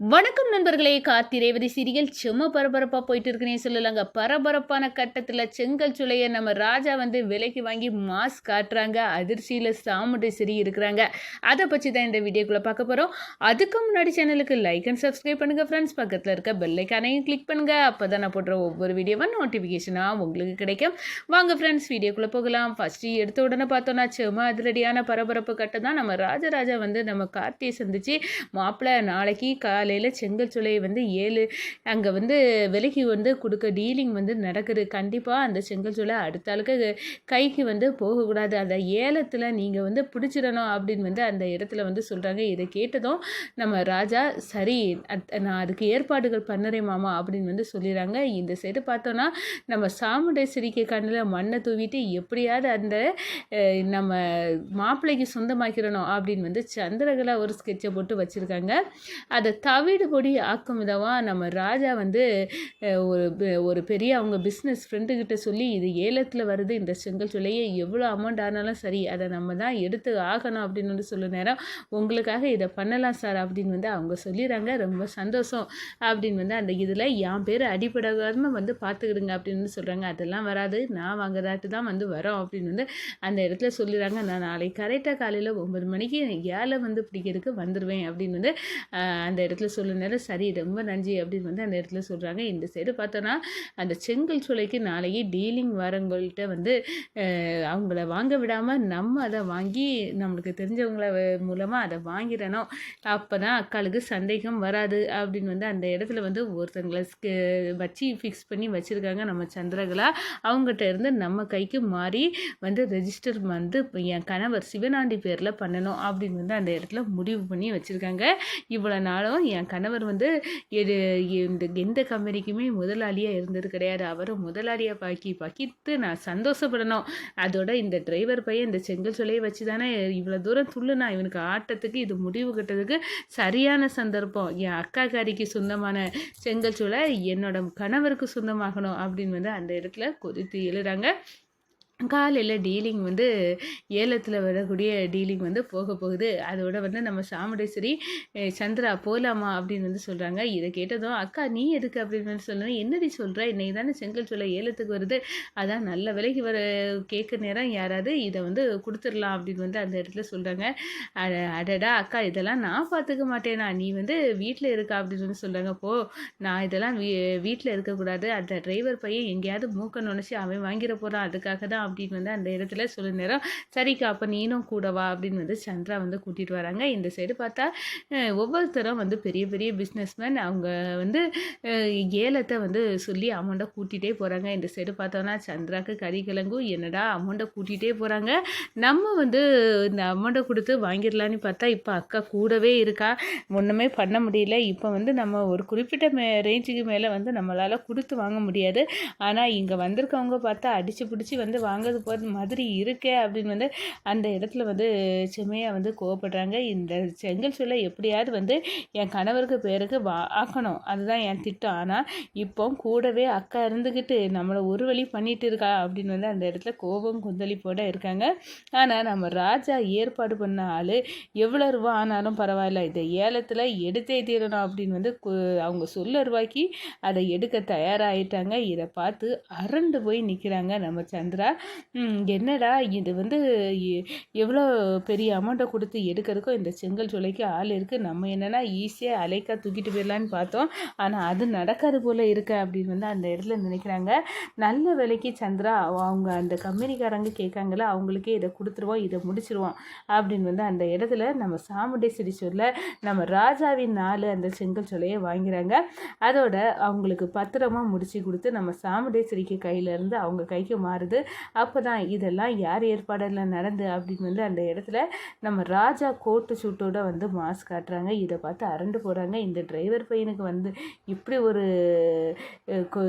வணக்கம் நண்பர்களே கார்த்தி ரேவதி சீரியல் செம்ம பரபரப்பாக போயிட்டு இருக்குன்னே சொல்லலாங்க. பரபரப்பான கட்டத்தில் செங்கல் சுளையை நம்ம ராஜா வந்து விலைக்கு வாங்கி மாஸ் காட்டுறாங்க. அதிர்ச்சியில் சாமுண்டேஸ்வரி இருக்கிறாங்க அதை பற்றி தான் இந்த வீடியோக்குள்ளே பார்க்க போகிறோம் அதுக்கு முன்னாடி சேனலுக்கு லைக் அண்ட் சப்ஸ்கிரைப் பண்ணுங்கள் ஃப்ரெண்ட்ஸ் பக்கத்தில் இருக்க பெல்லைக்கானையும் கிளிக் பண்ணுங்கள் அப்போ தான் நான் போடுற ஒவ்வொரு வீடியோவும் நோட்டிஃபிகேஷனாக உங்களுக்கு கிடைக்கும். வாங்க ஃப்ரெண்ட்ஸ் வீடியோக்குள்ளே போகலாம். ஃபஸ்ட்டு எடுத்த உடனே பார்த்தோன்னா செம்ம அதிரடியான பரபரப்பு கட்டம் தான் நம்ம ராஜராஜா வந்து நம்ம கார்த்தியை சந்தித்து மாப்பிள்ளை நாளைக்கு காலையில் செங்கல் சுளையை வந்து ஏழு அங்கே வந்து விலைக்கு வந்து கொடுக்க டீலிங் வந்து நடக்குது. கண்டிப்பாக அந்த செங்கல் சுளை அடுத்த ஆளுக்கு கைக்கு வந்து போகக்கூடாது அந்த ஏலத்தில் நீங்கள் வந்து பிடிச்சிடணும் அப்படின்னு வந்து அந்த இடத்துல வந்து சொல்கிறாங்க இதை கேட்டதும் நம்ம ராஜா சரி அத்- நான் அதுக்கு ஏற்பாடுகள் பண்ணுறேன் மாமா அப்படின்னு வந்து சொல்லிடுறாங்க. இந்த சைடு பார்த்தோன்னா நம்ம சாமுண்டேஸ்வரிக்கு கண்ணில் மண்ணை தூவிட்டு எப்படியாவது அந்த நம்ம மாப்பிள்ளைக்கு சொந்தமாக்கிறணும் அப்படின்னு வந்து சந்திரகலா ஒரு ஸ்கெட்சை போட்டு வச்சுருக்காங்க. அதை தா தவிடு பொடி ஆக்கும் விதமாக நம்ம ராஜா வந்து ஒரு ஒரு பெரிய அவங்க பிஸ்னஸ் ஃப்ரெண்டுக்கிட்ட சொல்லி இது ஏலத்தில் வருது இந்த செங்கல் சொல்லையே எவ்வளோ அமௌண்ட் ஆனாலும் சரி அதை நம்ம தான் எடுத்து ஆகணும் அப்படின்னு வந்து சொல்ல நேரம் உங்களுக்காக இதை பண்ணலாம் சார் அப்படின்னு வந்து அவங்க சொல்லிடுறாங்க. ரொம்ப சந்தோஷம் அப்படின்னு வந்து அந்த இதில் என் பேர் அடிப்படாமல் வந்து பார்த்துக்கிடுங்க அப்படின்னு வந்து சொல்கிறாங்க அதெல்லாம் வராது நான் வாங்குறாட்டு தான் வந்து வரோம் அப்படின்னு வந்து அந்த இடத்துல சொல்லிடுறாங்க. நான் நாளைக்கு கரெக்டாக காலையில் ஒம்பது மணிக்கு ஏழை வந்து பிடிக்கிறதுக்கு வந்துடுவேன் அப்படின்னு வந்து அந்த இடத்துல சொல்ல சரி ரொம்ப நன்றி அப்படின்னு வந்து அந்த இடத்துல சொல்கிறாங்க இந்த சைடு பார்த்தோன்னா அந்த செங்கல் சூளைக்கு நாளைக்கு டீலிங் வரவங்கள்ட்ட வந்து அவங்கள வாங்க விடாமல் நம்ம அதை வாங்கி நம்மளுக்கு தெரிஞ்சவங்கள மூலமாக அதை வாங்கிடணும். அப்போ தான் அக்காளுக்கு சந்தேகம் வராது அப்படின்னு வந்து அந்த இடத்துல வந்து ஒருத்தங்களை வச்சு ஃபிக்ஸ் பண்ணி வச்சுருக்காங்க நம்ம சந்திரகலா. அவங்ககிட்ட இருந்து நம்ம கைக்கு மாறி வந்து ரெஜிஸ்டர் வந்து என் கணவர் சிவனாண்டி பேரில் பண்ணணும் அப்படின்னு வந்து அந்த இடத்துல முடிவு பண்ணி வச்சுருக்காங்க. இவ்வளோ நாளும் என் கணவர் வந்து எது இந்த எந்த கம்பெனிக்குமே முதலாளியாக இருந்தது கிடையாது. அவரை முதலாளியாக பாக்கி பக்கித்து நான் சந்தோஷப்படணும். அதோட இந்த டிரைவர் பையன் இந்த செங்கல் சொல்லையை வச்சு தானே இவ்வளோ தூரம் துள்ளுனா இவனுக்கு ஆட்டத்துக்கு இது முடிவு கட்டதுக்கு சரியான சந்தர்ப்பம். என் அக்காக்காரிக்கு சொந்தமான செங்கல் சூளை என்னோட கணவருக்கு சொந்தமாகணும் அப்படின்னு வந்து அந்த இடத்துல கொதித்து எழுறாங்க. காலையில் டீலிங் வந்து ஏலத்தில் வரக்கூடிய டீலிங் வந்து போக போகுது. அதோட வந்து நம்ம சாமுண்டேஸ்வரி சந்திரா போகலாமா அப்படின்னு வந்து சொல்கிறாங்க இதை கேட்டதும் அக்கா நீ எதுக்கு? அப்படின்னு வந்து சொல்லணும் என்னடி சொல்கிற இன்னைக்கு தானே செங்கல் சொல்ல ஏலத்துக்கு வருது. அதான் நல்ல விலைக்கு வர கேட்க நேரம் யாராவது இதை வந்து கொடுத்துடலாம் அப்படின்னு வந்து அந்த இடத்துல சொல்கிறாங்க அட அடடா அக்கா இதெல்லாம் நான் பார்த்துக்க மாட்டேனா? நீ வந்து வீட்டில் இருக்கா? அப்படின்னு வந்து சொல்கிறாங்க போ நான் இதெல்லாம் வீ வீட்டில் இருக்கக்கூடாது அந்த டிரைவர் பையன் எங்கேயாவது மூக்க நுழைச்சி அவன் வாங்கிட போகிறான் அதுக்காக தான் அப்படின்னு வந்து அந்த இடத்துல சொல்ல நேரம் சரிக்கா அப்போ நீனும் கூட வா அப்படின்னு வந்து சந்திரா வந்து கூட்டிகிட்டு வராங்க. இந்த சைடு பார்த்தா ஒவ்வொருத்தரும் வந்து பெரிய பெரிய பிஸ்னஸ்மேன் அவங்க வந்து ஏலத்தை வந்து சொல்லி அமௌண்ட்டை கூட்டிகிட்டே போகிறாங்க இந்த சைடு பார்த்தோன்னா சந்திராக்கு கறி கிழங்கும் என்னடா அமௌண்ட்டை கூட்டிகிட்டே போகிறாங்க நம்ம வந்து இந்த அமௌண்ட்டை கொடுத்து வாங்கிடலான்னு பார்த்தா இப்போ அக்கா கூடவே இருக்கா? ஒன்றுமே பண்ண முடியல. இப்போ வந்து நம்ம ஒரு குறிப்பிட்ட மே ரேஞ்சுக்கு மேலே வந்து நம்மளால் கொடுத்து வாங்க முடியாது. ஆனால் இங்கே வந்திருக்கவங்க பார்த்தா அடித்து பிடிச்சி வந்து வாங்குறது போகிறது மாதிரி இருக்கே அப்படின்னு வந்து அந்த இடத்துல வந்து செம்மையாக வந்து கோவப்படுறாங்க. இந்த செங்கல் சொல்ல எப்படியாவது வந்து என் கணவருக்கு பேருக்கு வா ஆக்கணும். அதுதான் என் திட்டம். ஆனால் இப்போ கூடவே அக்கா இருந்துக்கிட்டு நம்மளை ஒரு வழி பண்ணிட்டு இருக்கா அப்படின்னு வந்து அந்த இடத்துல கோபம் கொந்தளிப்போட இருக்காங்க. ஆனால் நம்ம ராஜா ஏற்பாடு பண்ண ஆள் எவ்வளோ ரூபா ஆனாலும் பரவாயில்ல. இதை ஏலத்தில் எடுத்தே தீரணும் அப்படின்னு வந்து கு- அவங்க சொல்ல ரூபாய்க்கு அதை எடுக்க தயாராகிட்டாங்க இதை பார்த்து அரண்டு போய் நிற்கிறாங்க நம்ம சந்திரா. என்னடா இது வந்து எவ்வளோ பெரிய அமௌண்ட்டை கொடுத்து எடுக்கிறதுக்கும் இந்த செங்கல் சோலைக்கு ஆள் இருக்குது நம்ம என்னென்னா ஈஸியாக அலைக்கா தூக்கிட்டு போயிடலான்னு பார்த்தோம். ஆனால் அது நடக்காது போல் இருக்கு அப்படின்னு வந்து அந்த இடத்துல நினைக்கிறாங்க. நல்ல விலைக்கு சந்திரா அவங்க அந்த கம்பெனிக்காரங்க கேட்காங்களா அவங்களுக்கே இதை கொடுத்துருவோம் இதை முடிச்சிருவோம் அப்படின்னு வந்து அந்த இடத்துல நம்ம சாமுண்டேஸ்வரி சொல்ல நம்ம ராஜாவின் நாலு அந்த செங்கல் சொல்லையை வாங்கிறாங்க. அதோட அவங்களுக்கு பத்திரமா முடிச்சு கொடுத்து நம்ம சாமுண்டேஸ்வரிக்கு கையில இருந்து அவங்க கைக்கு மாறுது. அப்போ தான் இதெல்லாம் யார் ஏற்பாடில் நடந்து அப்படின்னு வந்து அந்த இடத்துல நம்ம ராஜா கோட்டு சூட்டோட வந்து மாஸ் காட்டுறாங்க. இதை பார்த்து அரண்டு போகிறாங்க இந்த டிரைவர் பையனுக்கு வந்து இப்படி ஒரு கொ-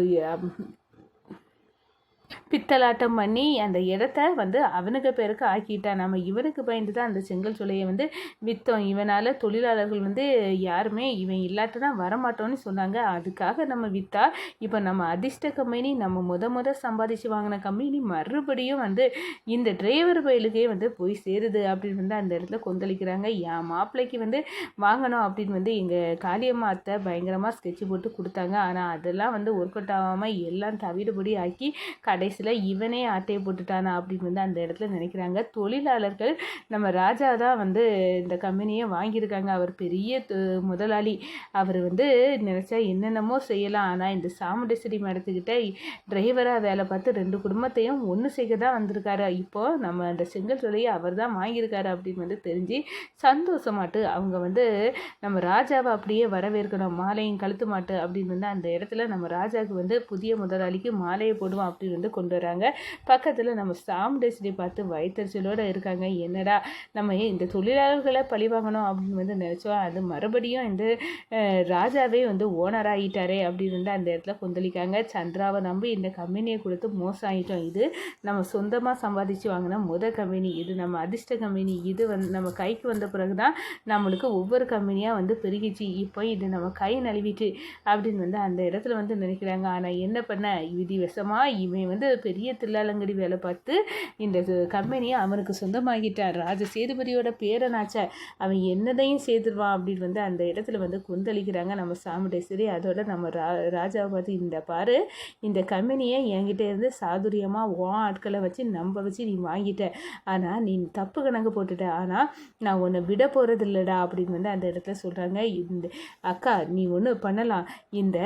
பித்தலாட்டம் பண்ணி அந்த இடத்த வந்து அவனுக்கு பேருக்கு ஆக்கிட்டான் நம்ம இவனுக்கு பயந்து தான் அந்த செங்கல் சூளையை வந்து விற்றோம் இவனால் தொழிலாளர்கள் வந்து யாருமே இவன் இல்லாட்டுனா வரமாட்டோன்னு சொன்னாங்க. அதுக்காக நம்ம விற்றா இப்போ நம்ம அதிர்ஷ்ட கம்பெனி நம்ம முத முத சம்பாதிச்சு வாங்கின கம்பெனி மறுபடியும் வந்து இந்த டிரைவர் பயிலுக்கே வந்து போய் சேருது அப்படின்னு வந்து அந்த இடத்துல கொந்தளிக்கிறாங்க. என் மாப்பிள்ளைக்கு வந்து வாங்கணும் அப்படின்னு வந்து எங்கள் காளியம்மா அத்தை பயங்கரமாக ஸ்கெட்ச் போட்டு கொடுத்தாங்க. ஆனால் அதெல்லாம் வந்து ஒர்க் அவுட் ஆகாமல் எல்லாம் தவிடுபடி ஆக்கி கடைசியில் இவனே ஆட்டையை போட்டுட்டானா அப்படின்னு வந்து அந்த இடத்துல நினைக்கிறாங்க. தொழிலாளர்கள் நம்ம ராஜா தான் வந்து இந்த கம்பெனியை வாங்கியிருக்காங்க. அவர் பெரிய முதலாளி. அவர் வந்து நினச்சா என்னென்னமோ செய்யலாம். ஆனால் இந்த சாமுண்டேஸ்வரி மேடத்துக்கிட்ட டிரைவராக வேலை பார்த்து ரெண்டு குடும்பத்தையும் ஒன்று செய்ய தான் வந்திருக்காரு. இப்போது நம்ம அந்த செங்கல் தொலையை அவர் தான் வாங்கியிருக்காரு அப்படின்னு வந்து தெரிஞ்சு சந்தோஷமாட்டு அவங்க வந்து நம்ம ராஜாவை அப்படியே வரவேற்கணும். மாலையும் கழுத்து மாட்டு அப்படின்னு வந்து அந்த இடத்துல நம்ம ராஜாவுக்கு வந்து புதிய முதலாளிக்கு மாலையை போடுவோம் அப்படின்னு வந்து கொண்டு வராங்க. பக்கத்தில் நம்ம சாமுண்டேஸ்வரி பார்த்து வயிற்றுச்சலோடு இருக்காங்க. என்னடா நம்ம இந்த தொழிலாளர்களை பழி வாங்கணும் அப்படின்னு வந்து நினச்சோம். அது மறுபடியும் இந்த ராஜாவே வந்து ஓனர் ஆகிட்டாரே அப்படின்னு வந்து அந்த இடத்துல கொந்தளிக்காங்க. சந்திராவை நம்பி இந்த கம்பெனியை கொடுத்து மோசம் ஆகிட்டோம் இது நம்ம சொந்தமாக சம்பாதிச்சு வாங்கின முத கம்பெனி. இது நம்ம அதிர்ஷ்ட கம்பெனி. இது வந்து நம்ம கைக்கு வந்த பிறகு தான் நம்மளுக்கு ஒவ்வொரு கம்பெனியாக வந்து பெருகிச்சு. இப்போ இது நம்ம கை நழுவிட்டு அப்படின்னு வந்து அந்த இடத்துல வந்து நினைக்கிறாங்க. ஆனால் என்ன பண்ண? விதி விஷமாக இவன் வந்து வந்து பெரிய தில்லாலங்கடி வேலை பார்த்து இந்த கம்பெனியை அவனுக்கு சொந்தமாகிட்டான் ராஜ சேதுபதியோட பேரனாச்ச. அவன் என்னதையும் சேர்த்துருவான் அப்படின்னு வந்து அந்த இடத்துல வந்து கொந்தளிக்கிறாங்க. நம்ம சாமுண்டேஸ்வரி அதோட நம்ம ரா ராஜாவை பார்த்து இந்த பாரு இந்த கம்பெனியை என்கிட்ட இருந்து சாதுரியமாக ஓ ஆட்களை வச்சு நம்ப வச்சு நீ வாங்கிட்ட. ஆனால் நீ தப்பு கணக்கு போட்டுட்ட. ஆனால் நான் உன்னை விட போகிறது இல்லைடா அப்படின்னு வந்து அந்த இடத்துல சொல்கிறாங்க இந்த அக்கா நீ ஒன்று பண்ணலாம். இந்த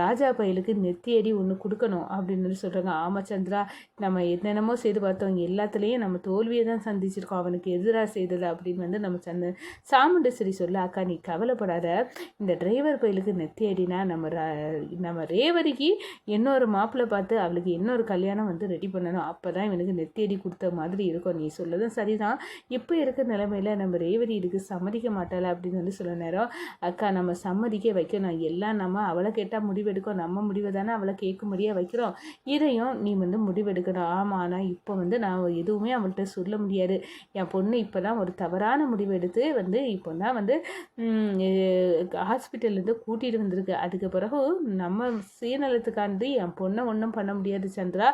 ராஜா பயலுக்கு நெத்தியடி ஒன்று கொடுக்கணும் அப்படின்னு சொல்கிறாங்க ஆமாம் சந்திரா நம்ம என்னென்னமோ செய்து பார்த்தோம் எல்லாத்துலேயும் நம்ம தோல்வியை தான் சந்திச்சிருக்கோம். அவனுக்கு எதிராக செய்தது அப்படின்னு வந்து நம்ம சந்த சாமுண்டேஸ்வரி சொல்ல அக்கா நீ கவலைப்படாத. இந்த டிரைவர் கோயிலுக்கு நெத்தி அடினா நம்ம நம்ம ரேவதிக்கு இன்னொரு மாப்பிள்ளை பார்த்து அவளுக்கு இன்னொரு கல்யாணம் வந்து ரெடி பண்ணணும். அப்போ தான் இவனுக்கு நெத்தியடி கொடுத்த மாதிரி இருக்கும். நீ சொல்லதும் சரிதான். இப்போ இருக்கிற நிலமையில நம்ம ரேவதி இதுக்கு சம்மதிக்க மாட்டாள? அப்படின்னு வந்து சொல்ல நேரம் அக்கா நம்ம சம்மதிக்க வைக்கணும். எல்லாம் நம்ம அவளை கேட்டால் முடிவெடுக்கும். நம்ம முடிவை தானே அவளை கேட்கும்படியாக வைக்கிறோம். இதையும் நீ நீ வந்து முடிவெடுக்கணும் ஆமாம் ஆனால் இப்போ வந்து நான் எதுவுமே அவள்கிட்ட சொல்ல முடியாது. என் பொண்ணு இப்போ தான் ஒரு தவறான முடிவு எடுத்து வந்து இப்போ தான் வந்து ஹாஸ்பிட்டல்லேருந்து கூட்டிகிட்டு வந்திருக்கு. அதுக்கு பிறகு நம்ம சுயநலத்துக்காண்டு என் பொண்ணை ஒன்றும் பண்ண முடியாது சந்திரா.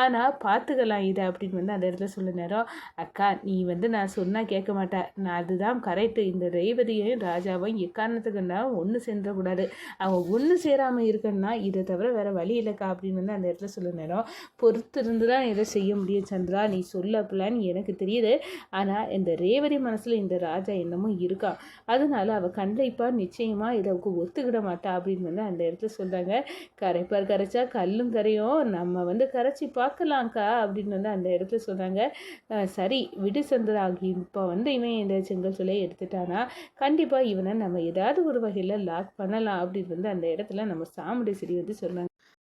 ஆனால் பார்த்துக்கலாம் இதை அப்படின்னு வந்து அந்த இடத்துல சொல்ல நேரம். அக்கா நீ வந்து நான் சொன்னால் கேட்க மாட்டேன். நான் அதுதான் கரெக்டு இந்த ரேவதியையும் ராஜாவையும் எக்காரணத்துக்குன்னா ஒன்று சேர்ந்துடக்கூடாது. அவன் ஒன்று சேராமல் இருக்கன்னா இதை தவிர வேறு வழி இல்லைக்கா அப்படின்னு வந்து அந்த இடத்துல சொல்ல நேரம். பொறுத்து இருந்து தான் இதை செய்ய முடியும் சந்திரா. நீ சொல்ல பிள்ளைன்னு எனக்கு தெரியுது. ஆனால் இந்த ரேவதி மனசில் இந்த ராஜா என்னமோ இருக்கா? அதனால அவள் கண்டிப்பாக நிச்சயமாக இதை ஒத்துக்கிட மாட்டா அப்படின்னு வந்து அந்த இடத்துல சொல்கிறாங்க கரைப்பார் கரைச்சா கல்லும் கரையும். நம்ம வந்து கரைச்சி பார்க்கலாம்க்கா அப்படின்னு வந்து அந்த இடத்துல சொல்கிறாங்க சரி விடு சந்திரா. இப்போ வந்து இவன் இந்த செங்கல் சொல்லையை எடுத்துட்டானா? கண்டிப்பாக இவனை நம்ம ஏதாவது ஒரு வகையில் லாக் பண்ணலாம் அப்படின்னு வந்து அந்த இடத்துல நம்ம சாமுடி சிறி வந்து சொல்கிறாங்க